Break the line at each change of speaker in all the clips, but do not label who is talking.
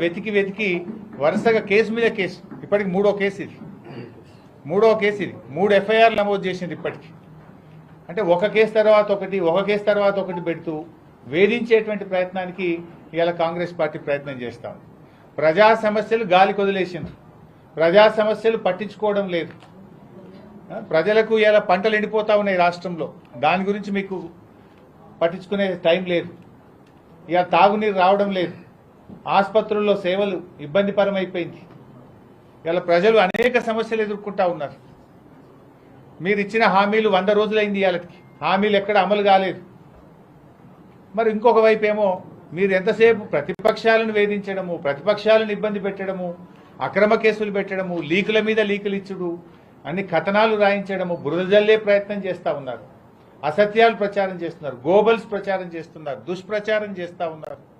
వెతికి వెతికి వరుసగా కేసు మీద కేసు. ఇప్పటికి మూడో కేసు ఇది. మూడో కేసు ఇది. మూడు ఎఫ్ఐఆర్లు నమోదు చేసింది ఇప్పటికి. అంటే ఒక కేసు తర్వాత ఒకటి ఒక కేసు తర్వాత ఒకటి పెడుతూ వేధించేటువంటి ప్రయత్నానికి ఇవాళ కాంగ్రెస్ పార్టీ ప్రయత్నం చేస్తాం ప్రజా సమస్యలు గాలి కొదిలేసింది ప్రజా సమస్యలు పట్టించుకోవడం లేదు. ప్రజలకు ఇలా పంటలు ఎండిపోతా ఉన్నాయి రాష్ట్రంలో. దాని గురించి మీకు పట్టించుకునే టైం లేదు. ఇక తాగునీరు రావడం లేదు. ఆసుపత్రుల్లో సేవలు ఇబ్బందిపరమైపోయింది. ఇలా ప్రజలు అనేక సమస్యలు ఎదుర్కొంటా ఉన్నారు. మీరు ఇచ్చిన హామీలు వంద రోజులైంది ఇవాళకి హామీలు ఎక్కడ అమలు కాలేదు. మరి ఇంకొక వైపు ఏమో మీరు ఎంతసేపు ప్రతిపక్షాలను వేధించడము ప్రతిపక్షాలను ఇబ్బంది పెట్టడము అక్రమ కేసులు పెట్టడము లీకుల మీద లీకులు ఇచ్చుడు అన్ని కథనాలు రాయించడము బురద జల్లే ప్రయత్నం చేస్తూ ఉన్నారు. అసత్యాలు ప్రచారం చేస్తున్నారు. గోబల్స్ ప్రచారం చేస్తున్నారు. దుష్ప్రచారం చేస్తూ ఉన్నారు.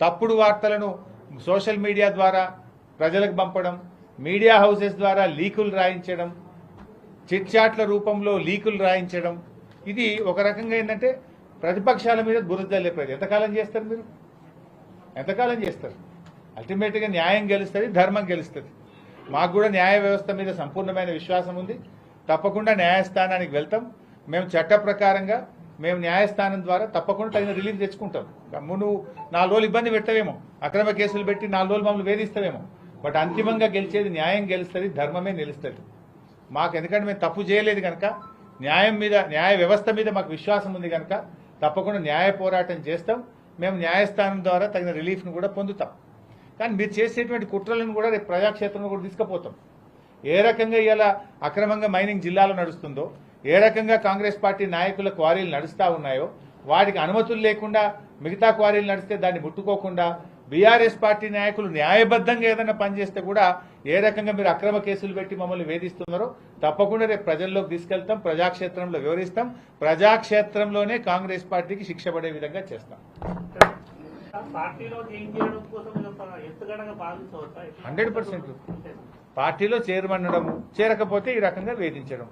తప్పుడు వార్తలను సోషల్ మీడియా ద్వారా ప్రజలకు పంపడం మీడియా హౌసెస్ ద్వారా లీకులు రాయించడం చిట్చాట్ల రూపంలో లీకులు రాయించడం ఇది ఒక రకంగా ఏంటంటే ప్రతిపక్షాల మీద బురద ప్రజలు ఎంతకాలం చేస్తారు మీరు? ఎంతకాలం చేస్తారు? అల్టిమేట్గా న్యాయం గెలుస్తుంది ధర్మం గెలుస్తుంది. మాకు కూడా న్యాయ వ్యవస్థ మీద సంపూర్ణమైన విశ్వాసం ఉంది. తప్పకుండా న్యాయస్థానానికి వెళ్తాం. మేము చట్ట ప్రకారంగా మేము న్యాయస్థానం ద్వారా తప్పకుండా తగిన రిలీఫ్ తెచ్చుకుంటాం. నువ్వు నాలుగు రోజులు ఇబ్బంది పెట్టవేమో. అక్రమ కేసులు పెట్టి నాలుగు రోజులు మమ్మల్ని వేధిస్తావేమో. బట్ అంతిమంగా గెలిచేది న్యాయం గెలుస్తుంది ధర్మమే నిలుస్తుంది. మాకు ఎందుకంటే మేము తప్పు చేయలేదు కనుక న్యాయం మీద న్యాయ వ్యవస్థ మీద మాకు విశ్వాసం ఉంది కనుక తప్పకుండా న్యాయ పోరాటం చేస్తాం. మేము న్యాయస్థానం ద్వారా తగిన రిలీఫ్ను కూడా పొందుతాం. కానీ మీరు చేసేటువంటి కుట్రలను కూడా రేపు ప్రజాక్షేత్రంలో కూడా తీసుకుపోతాం. ఏ రకంగా ఇలా అక్రమంగా మైనింగ్ జిల్లాలో నడుస్తుందో ఏ రకంగా కాంగ్రెస్ పార్టీ నాయకుల క్వారీలు నడుస్తా ఉన్నాయో వాటికి అనుమతులు లేకుండా మిగతా క్వారీలు నడిస్తే దాన్ని ముట్టుకోకుండా బీఆర్ఎస్ పార్టీ నాయకులు న్యాయబద్ధంగా ఏదైనా పనిచేస్తే కూడా ఏ రకంగా మీరు అక్రమ కేసులు పెట్టి మమ్మల్ని వేధిస్తున్నారో తప్పకుండా రేపు ప్రజల్లోకి తీసుకెళ్తాం ప్రజాక్షేత్రంలో వివరిస్తాం. ప్రజాక్షేత్రంలోనే కాంగ్రెస్ పార్టీకి శిక్ష పడే విధంగా చేస్తాం. Hundred percent. పార్టీలో చేరమనడము చేరకపోతే ఈ రకంగా వేధించడం.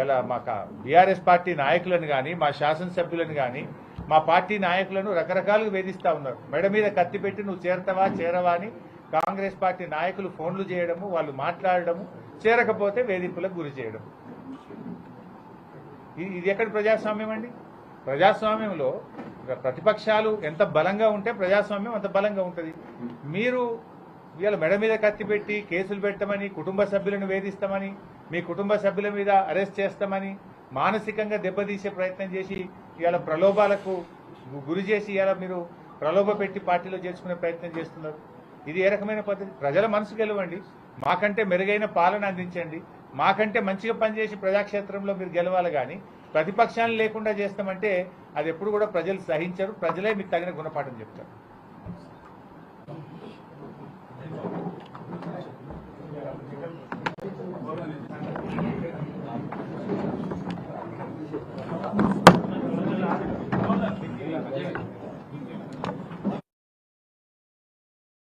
ఇలా మా బీఆర్ఎస్ పార్టీ నాయకులను కానీ మా శాసనసభ్యులను కానీ మా పార్టీ నాయకులను రకరకాలుగా వేధిస్తా ఉన్నారు. మెడ మీద కత్తి పెట్టి నువ్వు చేరతావా చేరవా అని కాంగ్రెస్ పార్టీ నాయకులు ఫోన్లు చేయడము వాళ్ళు మాట్లాడడము చేరకపోతే వేధింపులకు గురి చేయడం. ఇది ఇది ఎక్కడ ప్రజాస్వామ్యం అండి? ప్రజాస్వామ్యంలో ప్రతిపక్షాలు ఎంత బలంగా ఉంటే ప్రజాస్వామ్యం అంత బలంగా ఉంటుంది. మీరు ఇవాళ మెడ మీద కత్తి పెట్టి కేసులు పెట్టమని కుటుంబ సభ్యులను వేధిస్తామని మీ కుటుంబ సభ్యుల మీద అరెస్ట్ చేస్తామని మానసికంగా దెబ్బతీసే ప్రయత్నం చేసి ఇవాళ ప్రలోభాలకు గురి చేసి ఇవాళ మీరు ప్రలోభ పెట్టి పార్టీలో చేర్చుకునే ప్రయత్నం చేస్తున్నారు. ఇది ఏ రకమైన పద్ధతి? ప్రజల మనసు గెలవండి. మాకంటే మెరుగైన పాలన అందించండి. మాకంటే మంచిగా పనిచేసి ప్రజాక్షేత్రంలో మీరు గెలవాలి కానీ ప్రతిపక్షాన్ని లేకుండా చేస్తామంటే అది ఎప్పుడు కూడా ప్రజలు సహించరు. ప్రజలే మీకు తగిన గుణపాఠం చెప్తారు.